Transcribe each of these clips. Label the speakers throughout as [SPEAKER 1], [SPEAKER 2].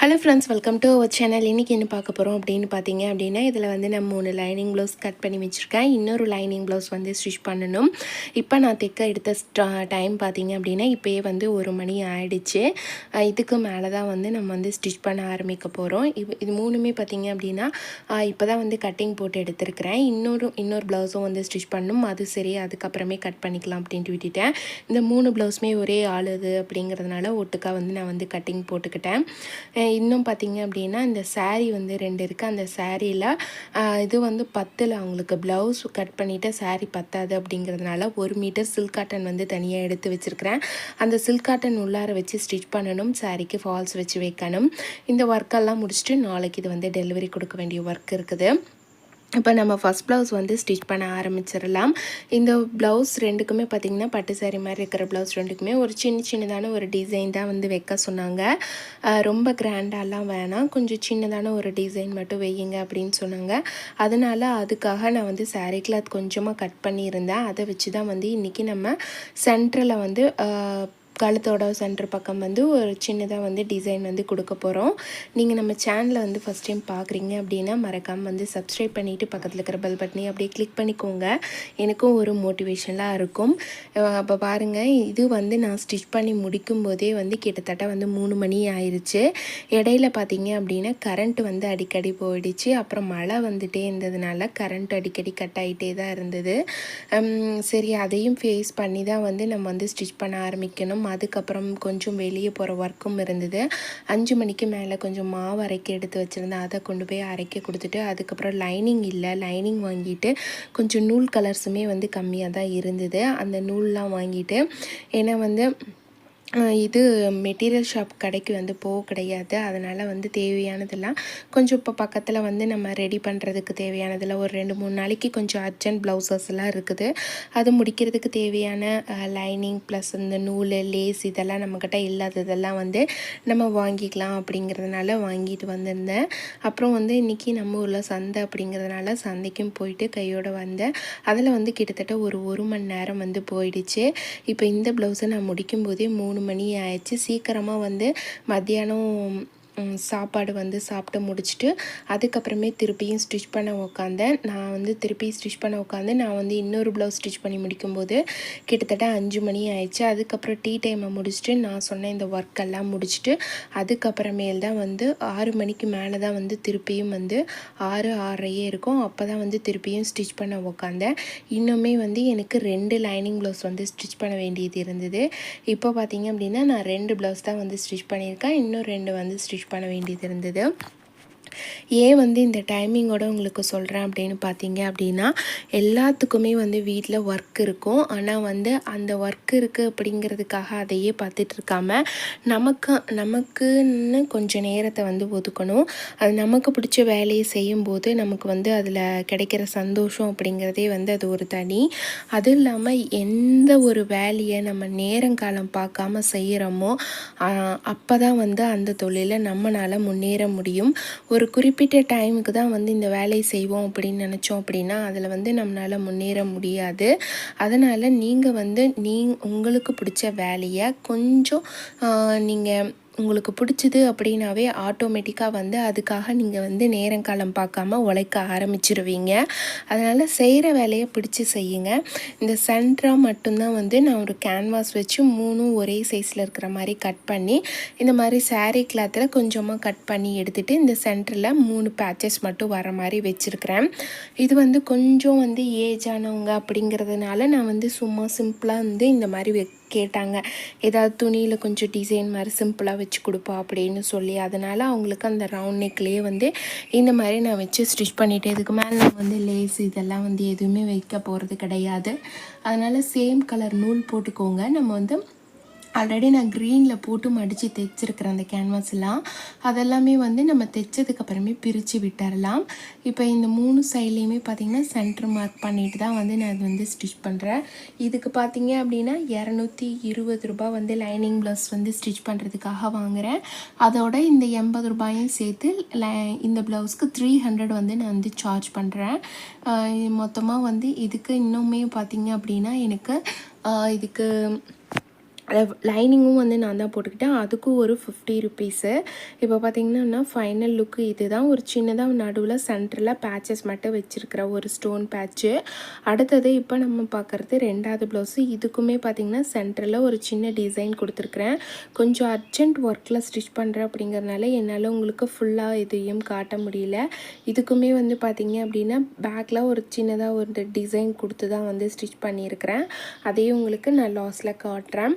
[SPEAKER 1] Hello friends welcome to our channel இன்றைக்கி என்ன பார்க்க போகிறோம் அப்படின்னு பார்த்தீங்க அப்படின்னா இதில் வந்து நான் மூணு லைனிங் ப்ளவுஸ் கட் பண்ணி வச்சுருக்கேன். இன்னொரு லைனிங் ப்ளவுஸ் வந்து ஸ்டிச் பண்ணணும். இப்போ நான் தைக்க எடுத்த டைம் பார்த்தீங்க அப்படின்னா இப்போயே வந்து ஒரு மணி ஆயிடுச்சு. இதுக்கு மேலே தான் வந்து நம்ம வந்து ஸ்டிச் பண்ண ஆரம்பிக்க போகிறோம் இது இது மூணுமே பார்த்தீங்க அப்படின்னா இப்போ தான் வந்து கட்டிங் போட்டு எடுத்துருக்கிறேன். இன்னொரு இன்னொரு ப்ளவுஸும் வந்து ஸ்டிச் பண்ணணும். அது சரி அதுக்கப்புறமே கட் பண்ணிக்கலாம் அப்படின்ட்டு விட்டுட்டேன். இந்த மூணு ப்ளவுஸுமே ஒரே ஆளுது அப்படிங்கிறதுனால ஒட்டுக்காக வந்து நான் வந்து கட்டிங் போட்டுக்கிட்டேன். இன்னும் பார்த்தீங்க அப்படின்னா இந்த சாரீ வந்து ரெண்டு இருக்குது அந்த சாரியில் இது வந்து பத்தில் அவங்களுக்கு ப்ளவுஸ் கட் பண்ணிவிட்டு சாரீ பத்தாது அப்படிங்கிறதுனால ஒரு மீட்டர் சில்க் காட்டன் வந்து தனியாக எடுத்து வச்சுருக்கிறேன். அந்த சில்க் காட்டன் உள்ளார வச்சு ஸ்டிச் பண்ணணும். சாரிக்கு ஃபால்ஸ் வச்சு வைக்கணும். இந்த ஒர்க்கெல்லாம் முடிச்சுட்டு நாளைக்கு இது வந்து டெலிவரி கொடுக்க வேண்டிய ஒர்க் இருக்குது. இப்போ நம்ம ஃபஸ்ட் ப்ளவுஸ் வந்து ஸ்டிச் பண்ண ஆரம்பிச்சிடலாம். இந்த ப்ளவுஸ் ரெண்டுக்குமே பார்த்திங்கன்னா பட்டு சாரி மாதிரி இருக்கிற ப்ளவுஸ் ரெண்டுக்குமே ஒரு சின்ன சின்னதான ஒரு டிசைன் தான் வந்து வைக்க சொன்னாங்க. ரொம்ப கிராண்டாலாம் வேணாம். கொஞ்சம் சின்னதான ஒரு டிசைன் மட்டும் வையுங்க அப்படின்னு சொன்னாங்க. அதனால் அதுக்காக நான் வந்து சாரீ கிளாத் கொஞ்சமாக கட் பண்ணியிருந்தேன். அதை வச்சு தான் வந்து இன்றைக்கி நம்ம சென்டரில் வந்து கழுத்தோட சென்டர் பக்கம் வந்து ஒரு சின்னதாக வந்து டிசைன் வந்து கொடுக்க போகிறோம் நீங்கள் நம்ம சேனலை வந்து ஃபஸ்ட் டைம் பார்க்குறீங்க அப்படின்னா மறக்காமல் வந்து சப்ஸ்கிரைப் பண்ணிவிட்டு பக்கத்தில் இருக்கிற பெல் பட்டனை அப்படியே கிளிக் பண்ணிக்கோங்க. எனக்கும் ஒரு மோட்டிவேஷனாக இருக்கும். அப்போ பாருங்கள் இது வந்து நான் ஸ்டிச் பண்ணி முடிக்கும் போதே வந்து கிட்டத்தட்ட வந்து மூணு மணி ஆயிடுச்சு இடையில பார்த்தீங்க அப்படின்னா கரண்ட் வந்து அடிக்கடி போயிடுச்சு. அப்புறம் மழை வந்துட்டே இருந்ததுனால கரண்ட் அடிக்கடி கட் ஆகிட்டே தான் இருந்தது. சரி அதையும் ஃபேஸ் பண்ணி தான் வந்து நம்ம வந்து ஸ்டிச் பண்ண ஆரம்பிக்கணும். அதுக்கப்புறம் கொஞ்சம் வெளியே போகிற ஒர்க்கும் இருந்தது. அஞ்சு மணிக்கு மேலே கொஞ்சம் மாவு அரைக்க எடுத்து வச்சுருந்தேன். அதை கொண்டு போய் அரைக்க கொடுத்துட்டு அதுக்கப்புறம் லைனிங் இல்லை. லைனிங் வாங்கிட்டு கொஞ்சம் நூல் கலர்ஸுமே வந்து கம்மியாக தான் இருந்தது. அந்த நூல்லாம் வாங்கிட்டு ஏன்னா வந்து இது மெட்டீரியல் ஷாப் கடைக்கு வந்து போக கிடையாது. அதனால் வந்து தேவையானதெல்லாம் கொஞ்சம் இப்போ பக்கத்தில் வந்து நம்ம ரெடி பண்ணுறதுக்கு தேவையானதெல்லாம் ஒரு ரெண்டு மூணு நாளைக்கு கொஞ்சம் அர்ஜென்ட் ப்ளவுசஸ் எல்லாம் இருக்குது. அது முடிக்கிறதுக்கு தேவையான லைனிங் ப்ளஸ் இந்த நூல் லேஸ் இதெல்லாம் நம்மக்கிட்ட இல்லாததெல்லாம் வந்து நம்ம வாங்கிக்கலாம் அப்படிங்கிறதுனால வாங்கிட்டு வந்திருந்தேன். அப்புறம் வந்து இன்றைக்கி நம்ம ஊரில் சந்தை அப்படிங்கிறதுனால சந்தைக்கும் போயிட்டு கையோடு வந்தேன். அதில் வந்து கிட்டத்தட்ட ஒரு ஒரு மணி நேரம் வந்து போயிடுச்சு. இப்போ இந்த ப்ளவுஸை நான் முடிக்கும் போதே மூணு மணி ஆயிடுச்சு. சீக்கிரமாக வந்து மத்தியானம் சாப்பாடு வந்து சாப்பிட்டு முடிச்சுட்டு அதுக்கப்புறமே திருப்பியும் ஸ்டிச் பண்ண உக்காந்தேன். நான் வந்து திருப்பி ஸ்டிச் பண்ண உட்காந்து நான் வந்து இன்னொரு ப்ளவுஸ் ஸ்டிச் பண்ணி முடிக்கும்போது கிட்டத்தட்ட அஞ்சு மணி ஆயிடுச்சு. அதுக்கப்புறம் டீ டைமை முடிச்சுட்டு நான் சொன்ன இந்த ஒர்க் எல்லாம் முடிச்சுட்டு அதுக்கப்புறமேல் தான் வந்து ஆறு மணிக்கு மேலே தான் வந்து திருப்பியும் வந்து ஆறு ஆறையே இருக்கும். அப்போ தான் வந்து திருப்பியும் ஸ்டிச் பண்ண உக்காந்தேன். இன்னுமே வந்து எனக்கு ரெண்டு லைனிங் ப்ளவுஸ் வந்து ஸ்டிச் பண்ண வேண்டியது இருந்தது. இப்போ பார்த்தீங்க அப்படின்னா நான் ரெண்டு ப்ளவுஸ் தான் வந்து ஸ்டிச் பண்ணியிருக்கேன். இன்னும் ரெண்டு வந்து ஸ்டிச் பண்ண வேண்டியது இருந்தது. ஏன் வந்து இந்த டைமிங்கோட உங்களுக்கு சொல்கிறேன் அப்படின்னு பார்த்தீங்க அப்படின்னா எல்லாத்துக்குமே வந்து வீட்டில் ஒர்க் இருக்கும். ஆனால் வந்து அந்த ஒர்க் இருக்குது அப்படிங்கிறதுக்காக அதையே பார்த்துட்டு இருக்காமல் நமக்கு நமக்குன்னு கொஞ்சம் நேரத்தை வந்து ஒதுக்கணும். அது நமக்கு பிடிச்ச வேலையை செய்யும்போது நமக்கு வந்து அதில் கிடைக்கிற சந்தோஷம் அப்படிங்கிறதே வந்து அது ஒரு தனி. அதுவும் இல்லாமல் எந்த ஒரு வேலையை நம்ம நேரங்காலம் பார்க்காம செய்கிறோமோ அப்போ தான் வந்து அந்த தொழிலை நம்மளால் முன்னேற முடியும். ஒரு ஒரு குறிப்பிட்ட டைமுக்கு தான் வந்து இந்த வேலையை செய்வோம் அப்படின்னு நினச்சோம் அப்படின்னா அதில் வந்து நம்மளால் முன்னேற முடியாது. அதனால் நீங்கள் வந்து நீ உங்களுக்கு பிடிச்ச வேலையை கொஞ்சம் நீங்கள் உங்களுக்கு பிடிச்சது அப்படின்னாவே ஆட்டோமேட்டிக்காக வந்து அதுக்காக நீங்கள் வந்து நேரங்காலம் பார்க்காம உழைக்க ஆரம்பிச்சிருவீங்க. அதனால் செய்கிற வேலையை பிடிச்சி செய்யுங்க. இந்த சென்ட்ராக மட்டும்தான் வந்து நான் ஒரு கேன்வாஸ் வச்சு மூணும் ஒரே சைஸில் இருக்கிற மாதிரி கட் பண்ணி இந்த மாதிரி சாரீ கிளாத்தில் கொஞ்சமாக கட் பண்ணி எடுத்துகிட்டு இந்த சென்டரில் மூணு பேச்சஸ் மட்டும் வர மாதிரி வச்சுருக்கிறேன். இது வந்து கொஞ்சம் வந்து ஏஜ் ஆனவங்க அப்படிங்கிறதுனால நான் வந்து சும்மா சிம்பிளாக வந்து இந்த மாதிரி கேட்டாங்க. ஏதாவது துணியில் கொஞ்சம் டிசைன் மாதிரி சிம்பிளாக வச்சு கொடுப்பா அப்படின்னு சொல்லி. அதனால் அவங்களுக்கு அந்த ரவுண்ட் நெக்லேயே வந்து இந்த மாதிரி நான் வச்சு ஸ்டிச் பண்ணிவிட்டு இதுக்கு மேலே நான் வந்து லேஸ் இதெல்லாம் வந்து எதுவுமே வைக்க போகிறது கிடையாது. அதனால் சேம் கலர் நூல் போட்டுக்கோங்க. நம்ம வந்து ஆல்ரெடி நான் க்ரீனில் போட்டு மடித்து தைச்சிருக்கிறேன் அந்த கேன்வாஸ்லாம் அதெல்லாமே வந்து நம்ம தைச்சதுக்கப்புறமே பிரித்து விட்டுறலாம். இப்போ இந்த மூணு சைட்லேயுமே பார்த்திங்கன்னா சென்டர் மார்க் பண்ணிட்டு தான் வந்து நான் அது வந்து ஸ்டிச் பண்ணுறேன் இதுக்கு பார்த்தீங்க அப்படின்னா இரநூத்தி இருபது ரூபாய் வந்து லைனிங் ப்ளவுஸ் வந்து ஸ்டிச் பண்ணுறதுக்காக வாங்குகிறேன் அதோட இந்த எண்பது ரூபாயும் சேர்த்து லை- இந்த ப்ளவுஸ்க்கு த்ரீ ஹண்ட்ரட் வந்து நான் வந்து சார்ஜ் பண்ணுறேன் மொத்தமாக வந்து இதுக்கு இன்னுமே பார்த்தீங்க அப்படின்னா எனக்கு இதுக்கு லைனிங்கும் வந்து நான் தான் போட்டுக்கிட்டேன். அதுக்கும் ஒரு ஃபிஃப்டி ருபீஸு இப்போ பார்த்திங்கன்னா ஃபைனல் லுக்கு இதுதான். ஒரு சின்னதாக நடுவில் சென்டரில் பேச்சஸ் மட்டும் வச்சுருக்கிற ஒரு ஸ்டோன் பேட்ச்சு அடுத்தது இப்போ நம்ம பார்க்குறது ரெண்டாவது ப்ளவுஸு இதுக்குமே பார்த்திங்கன்னா சென்டரில் ஒரு சின்ன டிசைன் கொடுத்துருக்குறேன். கொஞ்சம் அர்ஜென்ட் ஒர்க்கில் ஸ்டிச் பண்ணுறேன் அப்படிங்கிறனால என்னால் உங்களுக்கு ஃபுல்லாக எதையும் காட்ட முடியல. இதுக்குமே வந்து பார்த்திங்க அப்படின்னா பேக்கில் ஒரு சின்னதாக ஒரு டிசைன் கொடுத்து தான் வந்து ஸ்டிச் பண்ணியிருக்கிறேன். அதையும் உங்களுக்கு நான் லாஸில் காட்டுறேன்.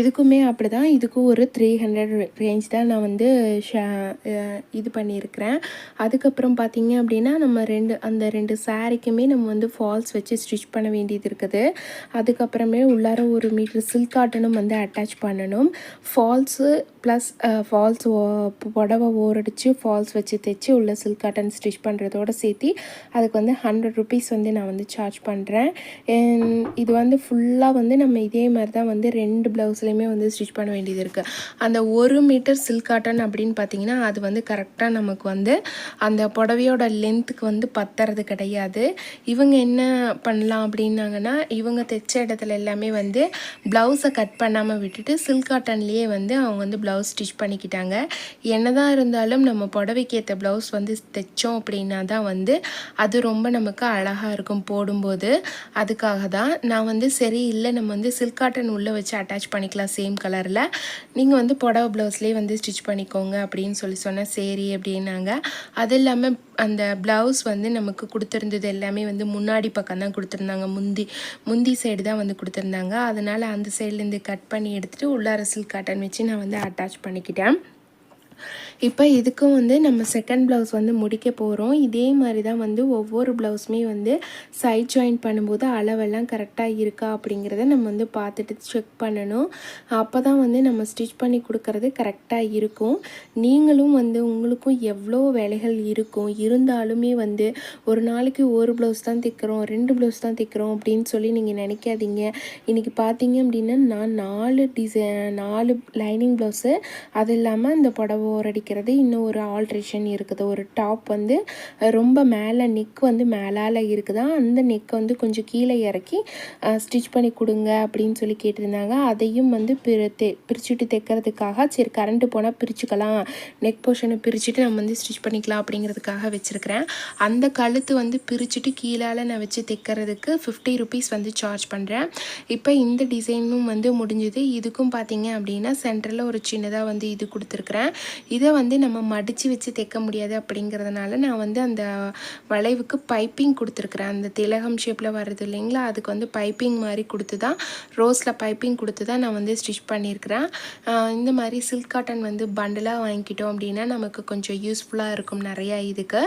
[SPEAKER 1] இதுக்குமே அப்படி தான் இதுக்கும் ஒரு த்ரீ ஹண்ட்ரட் ரேஞ்ச் தான் நான் வந்து ஷே இது பண்ணியிருக்கிறேன். அதுக்கப்புறம் பார்த்தீங்க அப்படின்னா நம்ம ரெண்டு அந்த ரெண்டு சாரீக்குமே நம்ம வந்து ஃபால்ஸ் வச்சு ஸ்டிச் பண்ண வேண்டியது இருக்குது. அதுக்கப்புறமே உள்ளார ஒரு மீட்டர் சில்க் காட்டனும் வந்து அட்டாச் பண்ணணும். ஃபால்ஸு ப்ளஸ் ஃபால்ஸ் புடவை ஓரடிச்சு ஃபால்ஸ் வச்சு தைச்சி உள்ள சில்க் காட்டன் ஸ்டிச் பண்ணுறதோட சேர்த்து அதுக்கு வந்து ஹண்ட்ரட் ருபீஸ் வந்து நான் வந்து சார்ஜ் பண்ணுறேன் இது வந்து ஃபுல்லாக வந்து நம்ம இதே மாதிரி தான் வந்து ரெண்டு ப்ளவுஸ்லையுமே வந்து ஸ்டிச் பண்ண வேண்டியது இருக்குது அந்த ஒரு மீட்டர் சில்க் காட்டன் அப்படின்னு பார்த்தீங்கன்னா அது வந்து கரெக்டாக நமக்கு வந்து அந்த புடவையோட லென்த்துக்கு வந்து பத்துறது கிடையாது. இவங்க என்ன பண்ணலாம் அப்படின்னாங்கன்னா இவங்க தைச்ச இடத்துல எல்லாமே வந்து ப்ளவுஸை கட் பண்ணாமல் விட்டுட்டு சில்க் காட்டன்லேயே வந்து அவங்க வந்து ப்ளவுஸ் ஸ்டிச் பண்ணிக்கிட்டாங்க. என்னதான் இருந்தாலும் நம்ம புடவைக்கு ஏற்ற ப்ளவுஸ் வந்து தைச்சோம் அப்படின்னா தான் வந்து அது ரொம்ப நமக்கு அழகாக இருக்கும் போடும்போது. அதுக்காக தான் நான் வந்து சரி இல்லை நம்ம வந்து சில்க் காட்டன் உள்ளே வச்சு அட்டாச் பண்ணிக்கலாம் சேம் கலரில். நீங்கள் வந்து புடவை ப்ளவுஸ்லேயே வந்து ஸ்டிச் பண்ணிக்கோங்க அப்படின்னு சொல்லி சொன்னேன் சரி அப்படின்னாங்க. அது இல்லாமல் அந்த ப்ளவுஸ் வந்து நமக்கு கொடுத்துருந்தது எல்லாமே வந்து முன்னாடி பக்கம் தான் கொடுத்துருந்தாங்க. முந்தி முந்தி சைடு தான் வந்து கொடுத்துருந்தாங்க. அதனால் அந்த சைட்லேருந்து கட் பண்ணி எடுத்துகிட்டு உள்ளார சில்க் காட்டன் வச்சு நான் வந்து அட்டாச் பண்ணிக்கிட்டேன். இப்போ இதுக்கும் வந்து நம்ம செகண்ட் ப்ளவுஸ் வந்து முடிக்க போகிறோம் இதே மாதிரி தான் வந்து ஒவ்வொரு ப்ளவுஸுமே வந்து சைட் ஜாயின் பண்ணும்போது அளவெல்லாம் கரெக்டாக இருக்கா அப்படிங்கிறத நம்ம வந்து பார்த்துட்டு செக் பண்ணணும். அப்போ தான் வந்து நம்ம ஸ்டிச் பண்ணி கொடுக்கறது கரெக்டாக இருக்கும். நீங்களும் வந்து உங்களுக்கும் எவ்வளோ வேலைகள் இருக்கும்? இருந்தாலுமே வந்து ஒரு நாளைக்கு ஒரு ப்ளவுஸ் தான் தைக்கிறோம் ரெண்டு ப்ளவுஸ் தான் தைக்கிறோம் அப்படின்னு சொல்லி நீங்கள் நினைக்காதீங்க. இன்றைக்கி பார்த்தீங்க அப்படின்னா நான் நாலு டிசை நாலு லைனிங் ப்ளவுஸு அது இல்லாமல் இந்த புடவை ஓரடிக்கிறது இன்னும் ஒரு ஆல்ட்ரேஷன் இருக்குது. ஒரு டாப் வந்து ரொம்ப மேலே நெக் வந்து மேலால் இருக்குதா? அந்த நெக்கை வந்து கொஞ்சம் கீழே இறக்கி ஸ்டிச் பண்ணி கொடுங்க அப்படின்னு சொல்லி கேட்டிருந்தாங்க. அதையும் வந்து பிரி பிரிச்சுட்டு தைக்கிறதுக்காக சரி கரண்ட்டு போனால் பிரிச்சுக்கலாம். நெக் போர்ஷனை பிரிச்சுட்டு நம்ம வந்து ஸ்டிச் பண்ணிக்கலாம் அப்படிங்கிறதுக்காக வச்சுருக்கிறேன். அந்த கழுத்து வந்து பிரிச்சுட்டு கீழால் நான் வச்சு தைக்கிறதுக்கு ஃபிஃப்டி ருபீஸ் வந்து சார்ஜ் பண்ணுறேன் இப்போ இந்த டிசைனும் வந்து முடிஞ்சுது. இதுக்கும் பார்த்தீங்க அப்படின்னா சென்டரில் ஒரு சின்னதாக வந்து இது கொடுத்துருக்குறேன். இதை வந்து நம்ம மடித்து வச்சு தைக்க முடியாது அப்படிங்கிறதுனால நான் வந்து அந்த வளைவுக்கு பைப்பிங் கொடுத்துருக்குறேன். அந்த திலகம் ஷேப்பில் வருது இல்லைங்களா? அதுக்கு வந்து பைப்பிங் மாதிரி கொடுத்து தான் ரோஸில் பைப்பிங் கொடுத்து தான் நான் வந்து ஸ்டிச் பண்ணியிருக்கிறேன் இந்த மாதிரி சில்க் காட்டன் வந்து பண்டலாக வாங்கிக்கிட்டோம் அப்படின்னா நமக்கு கொஞ்சம் யூஸ்ஃபுல்லாக இருக்கும் நிறையா இதுக்கு.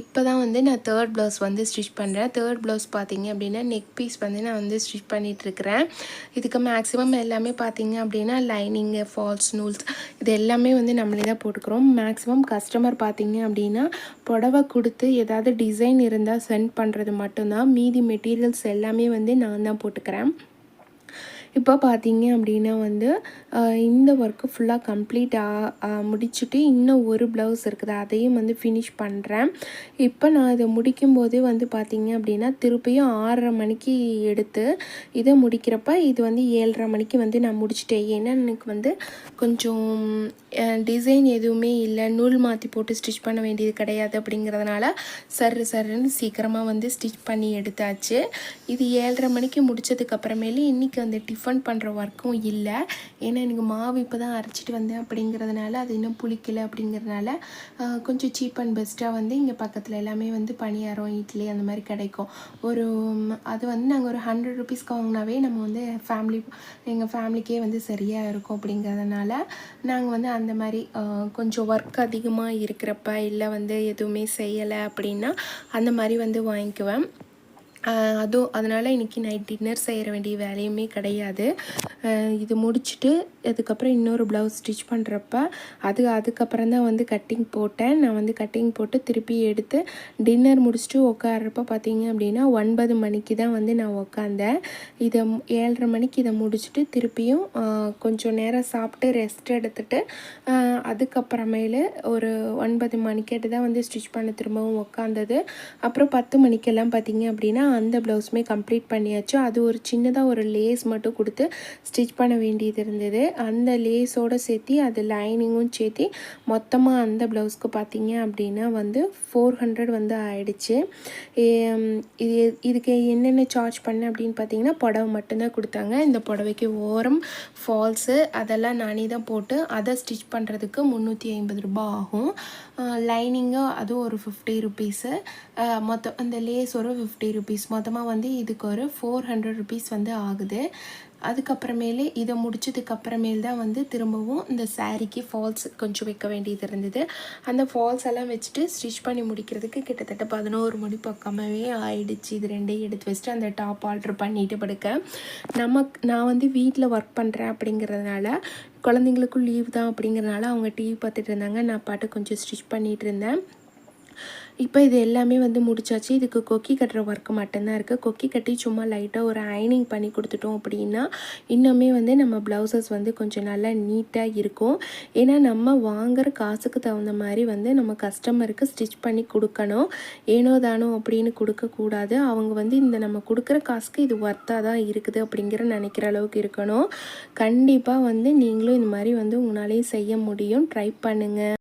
[SPEAKER 1] இப்போ தான் வந்து நான் தேர்ட் ப்ளவுஸ் வந்து ஸ்டிச் பண்ணுறேன் தேர்ட் ப்ளவுஸ் பார்த்தீங்க அப்படின்னா நெக் பீஸ் வந்து நான் வந்து ஸ்டிச் பண்ணிகிட்ருக்கிறேன் இதுக்கு மேக்ஸிமம் எல்லாமே பார்த்தீங்க அப்படின்னா லைனிங்கு ஃபால்ஸ் நூல்ஸ் இது எல்லாமே வந்து நம்மளே தான் போட்டுக்கிறோம் மேக்ஸிமம் கஸ்டமர் பார்த்தீங்க அப்படின்னா புடவை கொடுத்து ஏதாவது டிசைன் இருந்தால் சென்ட் பண்ணுறது மட்டும்தான். மீதி மெட்டீரியல்ஸ் எல்லாமே வந்து நான் தான் போட்டுக்கிறேன். இப்போ பார்த்தீங்க அப்படின்னா வந்து இந்த ஒர்க்கு ஃபுல்லாக கம்ப்ளீட் முடிச்சுட்டு இன்னும் ஒரு ப்ளவுஸ் இருக்குது. அதையும் வந்து ஃபினிஷ் பண்ணுறேன் இப்போ நான் இதை முடிக்கும் போதே வந்து பார்த்தீங்க அப்படின்னா திருப்பியும் ஆறரை மணிக்கு எடுத்து இதை முடிக்கிறப்ப இது வந்து ஏழரை மணிக்கு வந்து நான் முடிச்சிட்டேன். ஏன்னா எனக்கு வந்து கொஞ்சம் டிசைன் எதுவுமே இல்லை. நூல் மாற்றி போட்டு ஸ்டிச் பண்ண வேண்டியது கிடையாது அப்படிங்கிறதுனால சர்ரு சர்ருன்னு சீக்கிரமாக வந்து ஸ்டிச் பண்ணி எடுத்தாச்சு. இது ஏழரை மணிக்கு முடிச்சதுக்கு இன்றைக்கி அந்த டிஃபன் பண்ணுற ஒர்க்கும் இல்லை. ஏன்னா எனக்கு மாவு இப்போ தான் அரைச்சிட்டு வந்தேன் அப்படிங்கிறதுனால அது இன்னும் புளிக்கலை அப்படிங்கிறதுனால கொஞ்சம் சீப் அண்ட் பெஸ்ட்டாக வந்து இங்கே பக்கத்தில் எல்லாமே வந்து பணியாரம் இட்லி அந்த மாதிரி கிடைக்கும். ஒரு அது வந்து நாங்கள் ஒரு ஹண்ட்ரட் ருபீஸ்க்கு வாங்கினாவே நம்ம வந்து ஃபேமிலி எங்கள் ஃபேமிலிக்கே வந்து சரியாக இருக்கும் அப்படிங்கிறதுனால நாங்கள் வந்து அந்த மாதிரி கொஞ்சம் ஒர்க் அதிகமாக இருக்கிறப்ப இல்லை வந்து எதுவுமே செய்யலை அப்படின்னா அந்த மாதிரி வந்து வாங்கிக்குவேன். அதுவும் அதனால் இன்றைக்கி நைட் டின்னர் செய்ய வேண்டிய வேலையுமே கிடையாது. இது முடிச்சுட்டு அதுக்கப்புறம் இன்னொரு ப்ளவுஸ் ஸ்டிச் பண்ணுறப்ப அது அதுக்கப்புறம் தான் வந்து கட்டிங் போட்டேன். நான் வந்து கட்டிங் போட்டு திருப்பி எடுத்து டின்னர் முடிச்சுட்டு உட்கார்றப்ப பார்த்தீங்க அப்படின்னா ஒன்பது மணிக்கு தான் வந்து நான் உக்காந்தேன் இதை ஏழரை மணிக்கு இதை முடிச்சுட்டு திருப்பியும் கொஞ்சம் நேரம் சாப்பிட்டு ரெஸ்ட் எடுத்துட்டு அதுக்கப்புறமேலு ஒரு ஒன்பது மணிக்கேட்டு தான் வந்து ஸ்டிச் பண்ண திரும்பவும் உக்காந்தது அப்புறம் பத்து மணிக்கெல்லாம் பார்த்தீங்க அப்படின்னா அந்த ப்ளவுஸுமே கம்ப்ளீட் பண்ணியாச்சு. அது ஒரு சின்னதாக ஒரு லேஸ் மட்டும் கொடுத்து ஸ்டிச் பண்ண வேண்டியது இருந்தது. அந்த லேஸோடு சேர்த்து அது லைனிங்கும் சேர்த்து மொத்தமாக அந்த ப்ளவுஸ்க்கு பார்த்தீங்க அப்படின்னா வந்து ஃபோர் ஹண்ட்ரட் வந்து ஆயிடுச்சு. இது இதுக்கு என்னென்ன சார்ஜ் பண்ணேன் அப்படின்னு பார்த்தீங்கன்னா புடவை மட்டும்தான் கொடுத்தாங்க. இந்த புடவைக்கு ஓரம் ஃபால்ஸு அதெல்லாம் நானே தான் போட்டு அதை ஸ்டிச் பண்ணுறதுக்கு முந்நூற்றி ஐம்பது ரூபாய் ஆகும். லைனிங்கும் அதுவும் ஒரு ஃபிஃப்டி ருபீஸு மொத்தம் அந்த லேஸ் ஒரு ஃபிஃப்டி ருபீஸ் மொத்தமாக வந்து இதுக்கு ஒரு ஃபோர் ஹண்ட்ரட் ருபீஸ் வந்து ஆகுது. அதுக்கப்புறமேலே இதை முடிச்சதுக்கப்புறமேல் தான் வந்து திரும்பவும் இந்த சாரீக்கு ஃபால்ஸ் கொஞ்சம் வைக்க வேண்டியது இருந்தது. அந்த ஃபால்ஸ் எல்லாம் வச்சுட்டு ஸ்டிச் பண்ணி முடிக்கிறதுக்கு கிட்டத்தட்ட பதினோரு மணி பக்கமாகவே ஆயிடுச்சு. இது ரெண்டையும் எடுத்து வச்சுட்டு அந்த டாப் ஆர்டர் பண்ணிட்டு படுக்க. நமக்கு நான் வந்து வீட்டில் ஒர்க் பண்ணுறேன் அப்படிங்கிறதுனால குழந்தைங்களுக்கும் லீவ் தான் அப்படிங்கிறனால அவங்க டிவி பார்த்துட்டு இருந்தாங்க. நான் பாட்டு கொஞ்சம் ஸ்டிச் பண்ணிகிட்டு இருந்தேன். இப்போ இது எல்லாமே வந்து முடிச்சாச்சு. இதுக்கு கொக்கி கட்டுற ஒர்க்கு மட்டும்தான் இருக்குது கொக்கி கட்டி சும்மா லைட்டாக ஒரு அயனிங் பண்ணி கொடுத்துட்டோம் அப்படின்னா இன்னுமே வந்து நம்ம ப்ளவுசஸ் வந்து கொஞ்சம் நல்லா நீட்டாக இருக்கும். ஏன்னா நம்ம வாங்குற காசுக்கு தகுந்த மாதிரி வந்து நம்ம கஸ்டமருக்கு ஸ்டிச் பண்ணி கொடுக்கணும். ஏனோ தானோ அப்படின்னு கொடுக்கக்கூடாது அவங்க வந்து இந்த நம்ம கொடுக்குற காசுக்கு இது ஒர்த்தாக தான் இருக்குது அப்படிங்கிற நினைக்கிற அளவுக்கு இருக்கணும். கண்டிப்பாக வந்து நீங்களும் இந்த மாதிரி வந்து உங்களாலேயும் செய்ய முடியும். ட்ரை பண்ணுங்கள்